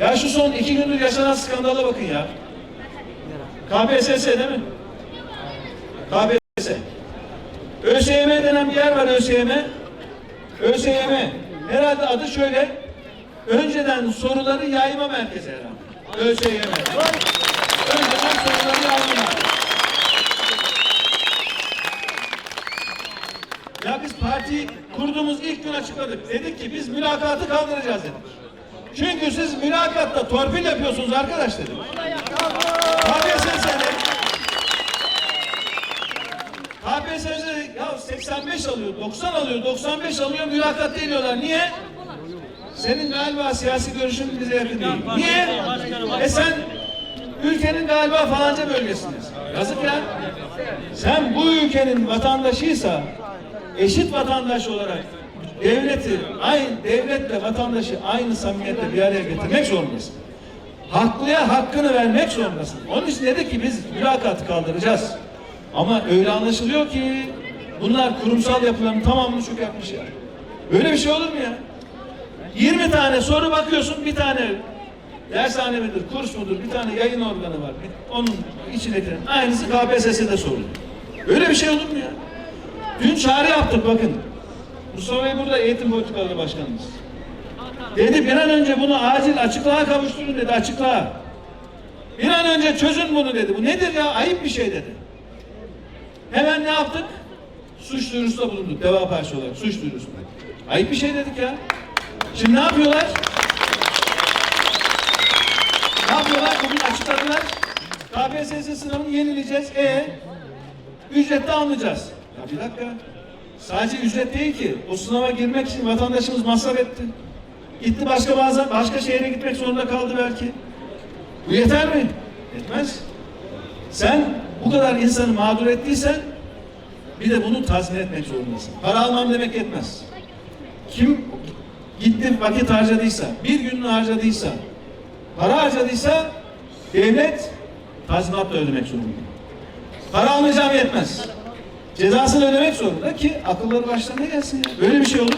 Ya şu son iki gündür yaşanan skandala bakın ya. KPSS değil mi? KPSS. ÖSYM denen bir yer var ÖSYM. ÖSYM. Herhalde adı şöyle. Önceden soruları yayma merkezi herhalde. ÖSYM. Önceden soruları yayma merkezi. Ya biz parti kurduğumuz ilk gün açıkladık. Dedik ki biz mülakatı kaldıracağız dedik. Çünkü siz mülakatta torpil yapıyorsunuz arkadaş dedik. KPSS'de KPSS'de ya 85 alıyor, 90 alıyor, 95 alıyor mülakat ediyorlar. Niye? Senin galiba siyasi görüşün bize yakın değil. Niye? E sen ülkenin galiba falanca bölgesindesin. Yazık ya. Sen bu ülkenin vatandaşıysa eşit vatandaş olarak devleti aynı devletle vatandaşı aynı samimiyetle bir araya getirmek zorundasın. Haklıya hakkını vermek zorundasın. Onun için dedik ki biz mülakatı kaldıracağız. Ama öyle anlaşılıyor ki bunlar kurumsal yapıların tamamını çökertmiş ya. Böyle bir şey olur mu ya? 20 tane soru bakıyorsun bir tane dershane midir, kurs mudur, bir tane yayın organı var. Onun içindekilerin aynısı KPSS'de soruluyor. Öyle bir şey olur mu ya? Dün çağrı yaptık bakın. Mustafa Bey burada eğitim politikaları başkanımız. Dedi bir an önce bunu acil açıklığa kavuşturun dedi açıklığa. Bir an önce çözün bunu dedi. Bu nedir ya? Ayıp bir şey dedi. Hemen ne yaptık? Suç duyurusunda bulunduk. Deva Partisi olarak suç duyurusunda. Ayıp bir şey dedik ya. Şimdi ne yapıyorlar? Ne yapıyorlar? Bugün açıkladılar. KPSS sınavını yenileyeceğiz. E ücretli almayacağız. Ya bir dakika. Sadece ücret değil ki. O sınava girmek için vatandaşımız masraf etti. Gitti başka bazen başka şehre gitmek zorunda kaldı belki. Bu yeter mi? Yetmez. Sen bu kadar insanı mağdur ettiysen bir de bunu tazmin etmek zorundasın. Para almam demek yetmez. Kim gitti vakit harcadıysa, bir gününü harcadıysa, para harcadıysa devlet tazminat da ödemek zorunda. Para almayacağım yetmez. Cezasını ödemek zorunda ki akılları başlarına gelsin ya. Böyle bir şey olur.